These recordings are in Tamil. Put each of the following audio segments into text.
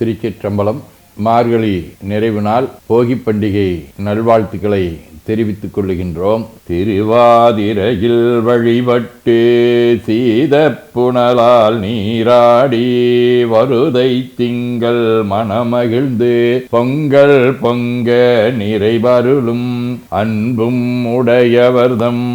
திருச்சிற்றம்பலம் மார்கழி நிறைவு நாள் போகி பண்டிகை நல்வாழ்த்துக்களை தெரிவித்துக் கொள்ளுகின்றோம் திருவாதிரையில் வழிபட்டு சீத புனலால் நீராடி வருதை திங்கள் மனமகிழ்ந்து பொங்கல் பொங்க நிறைவருளும் அன்பும் உடையவர்தம்.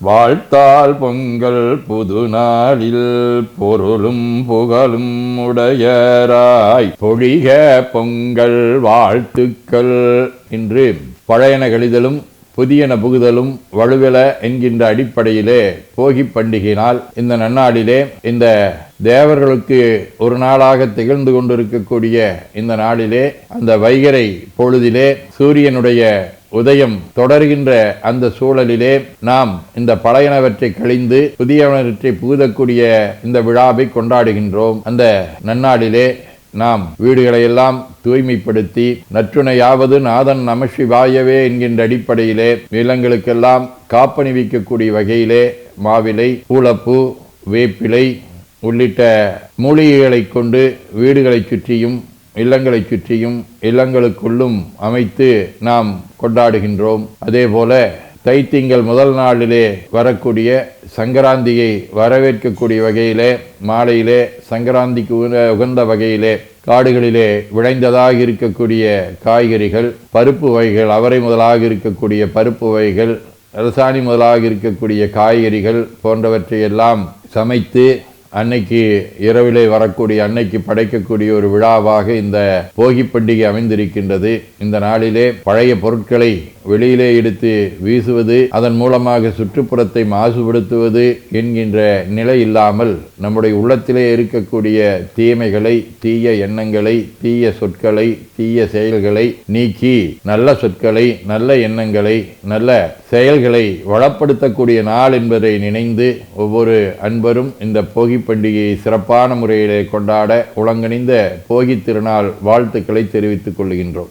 வாழ்த்தால் பொங்கல் புது நாளில் பொருளும் புகழும் உடையராய். பொழிக பொங்கல் வாழ்த்துக்கள். என்று பழையன கழிதலும் புதியன புகுதலும் வலுவில என்கின்ற அடிப்படையிலே போகி பண்டிகையினால் இந்த நன்னாளிலே இந்த தேவர்களுக்கு ஒரு நாளாக திகழ்ந்து கொண்டிருக்கக்கூடிய இந்த நாளிலே அந்த வைகரை பொழுதிலே சூரியனுடைய உதயம் தொடர்கின்ற அந்த சூழலிலே நாம் இந்த பழையனவற்றை கழிந்து புதியவனவற்றை புகுதக்கூடிய இந்த விழாவை கொண்டாடுகின்றோம். அந்த நன்னாளிலே நாம் வீடுகளையெல்லாம் தூய்மைப்படுத்தி நற்றுணையாவது நாதன் நமசிவாயவே என்கின்ற அடிப்படையிலே நிலங்களுக்கெல்லாம் காப்பணிவிக்கக்கூடிய வகையிலே மாவிலை பூளப்பூ வேப்பிலை உள்ளிட்ட மூலிகைகளை கொண்டு வீடுகளைச் சுற்றியும் இல்லங்களை சுற்றியும் இல்லங்களுக்குள்ளும் அமைத்து நாம் கொண்டாடுகின்றோம். அதே போல தைத்திங்கள் முதல் நாளிலே வரக்கூடிய சங்கராந்தியை வரவேற்கக்கூடிய வகையிலே மாலையிலே சங்கராந்திக்கு உகந்த வகையிலே காடுகளிலே விளைந்ததாக இருக்கக்கூடிய காய்கறிகள் பருப்பு வகைகள் அவரை முதலாக இருக்கக்கூடிய பருப்பு வகைகள் ரசாணி முதலாக இருக்கக்கூடிய காய்கறிகள் போன்றவற்றை எல்லாம் சமைத்து அன்னைக்கு இரவிலே வரக்கூடிய அன்னைக்கு படைக்கக்கூடிய ஒரு விழாவாக இந்த போகி பண்டிகை அமைந்திருக்கின்றது. இந்த நாளிலே பழைய பொருட்களை வெளியிலே எடுத்து வீசுவது அதன் மூலமாக சுற்றுப்புறத்தை மாசுபடுத்துவது என்கின்ற நிலை இல்லாமல் நம்முடைய உள்ளத்திலே இருக்கக்கூடிய தீமைகளை தீய எண்ணங்களை தீய சொற்களை தீய செயல்களை நீக்கி நல்ல சொற்களை நல்ல எண்ணங்களை நல்ல செயல்களை வளப்படுத்தக்கூடிய நாள் என்பதை நினைந்து ஒவ்வொரு அன்பரும் இந்த போகி பண்டிகையை சிறப்பான முறையிலே கொண்டாட உலங்கணிந்த போகி திருநாள் வாழ்த்துக்களை தெரிவித்துக் கொள்கின்றோம்.